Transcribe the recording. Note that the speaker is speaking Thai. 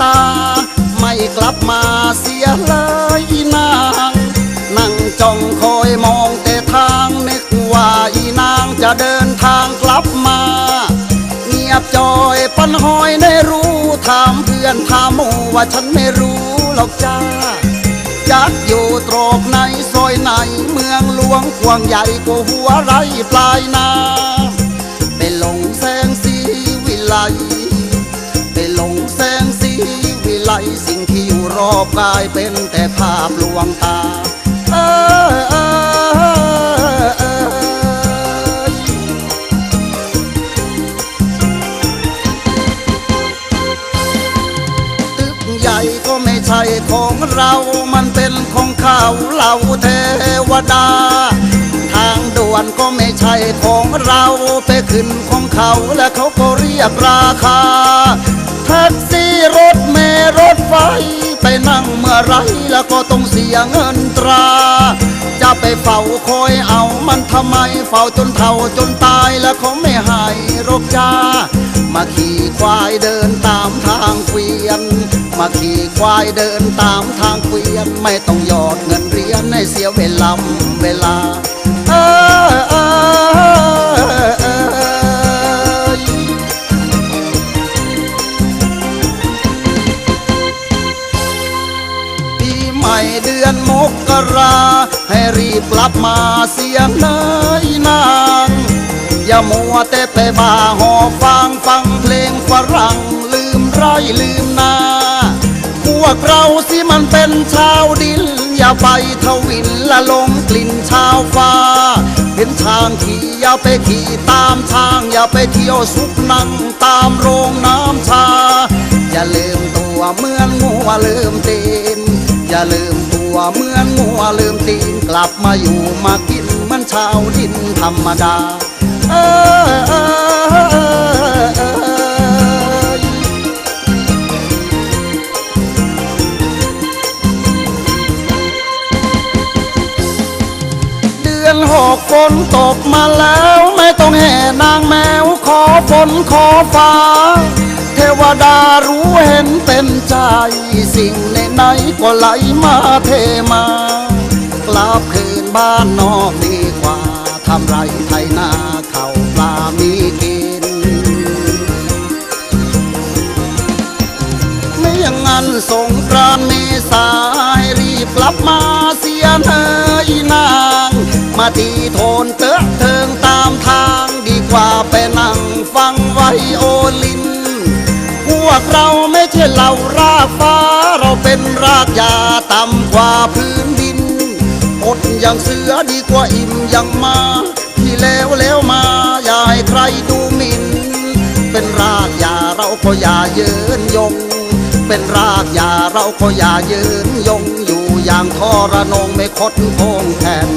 ตา ไม่กลับมาเสียเลยนาง นั่งจ้องคอยมองแต่ทางนึกว่าอีนางจะเดินทางกลับมา เงียบจอยปันหอยได้รู้ถามเพื่อนถามหมู่ว่าฉันไม่รู้หรอกจ้าจักอยู่ตรอกในซอยไหนเมืองหลวงกว้างใหญ่กว่าหัวไรปลายนาไปหลงแสงสีวิไลไปหลงแส วิไลสิ่งที่อยู่รอบกายเป็นแต่ภาพลวงตาเออเออเออตึกใหญ่ก็ไม่ใช่ของเรา มันเป็นของเขาเหล่าเทวดา ทางด่วนก็ไม่ใช่ของเราไปขึ้นของเขาและเขาก็เรียกราคาแท็กซี่ รถเมล์รถไฟ ไปนั่งเมื่อไรแล้วก็ต้องเสียเงินตรา จะไปเฝ้าคอยเอามันทำไม เฝ้าจนเฒ่าจนตายแล้วเขาไม่หายรกจ้ามาขี่ควายเดินตามทางเกวียน มาขี่ควายเดินตามทางเกวียน ไม่ต้องหยอดเงินเรียญให้เสียเวลาเวลา ม่เดือนมกรา ให้รีบกลับมาเสียงนายนาง อย่ามัวแต่ไปบาหอฟังฟังเพลงฝรั่งลืมไรลืมนา พวกเราสิมันเป็นชาวดิน อย่าไปทวินละลงกลิ่นชาวฟ้า เห็นช้างขี่อย่าไปขี่ตามช้าง อย่าไปเที่ยวสุกนั่งตามโรงน้ำชา อย่าลืมตัวเหมือนงัวลืมตีนอย่าลืม ตัวเหมือนงัวลืมตีนกลับมาอยู่มากินมันชาวดินธรรมดา เออเออเออเออเดือนหกฝนตกมาแล้ว ไม่ต้องแห่นางแมว ขอฝนขอฟ้า เทวดารู้เห็นเป็นใจ สิ่งในไหนก็ไหลมาเทมากลับคืนบ้านนอกดีกว่าทำไรไถนาเข้าปลามีกินไม่อย่างนั้นสงกรานต์เมษาให้รีบกลับมาเสียเนยนาง มาตีโทนเตอะเทิงตามทางดีกว่าไปนั่งฟังไวโอลิน พวกเราไม่ใช่เหล่ารากฟ้า เราเป็นรากหญ้าต่ำกว่าพื้นดิน อดอย่างเสือดีกว่าอิ่มอย่างมา ที่แล้วแล้วมา อย่าให้ใครดูหมิ่น เป็นรากหญ้าเราก็อย่าเยินยง เป็นรากหญ้าเราก็อย่าเยินยงอยู่อย่างทรนงไม่คดโค้งแผ่น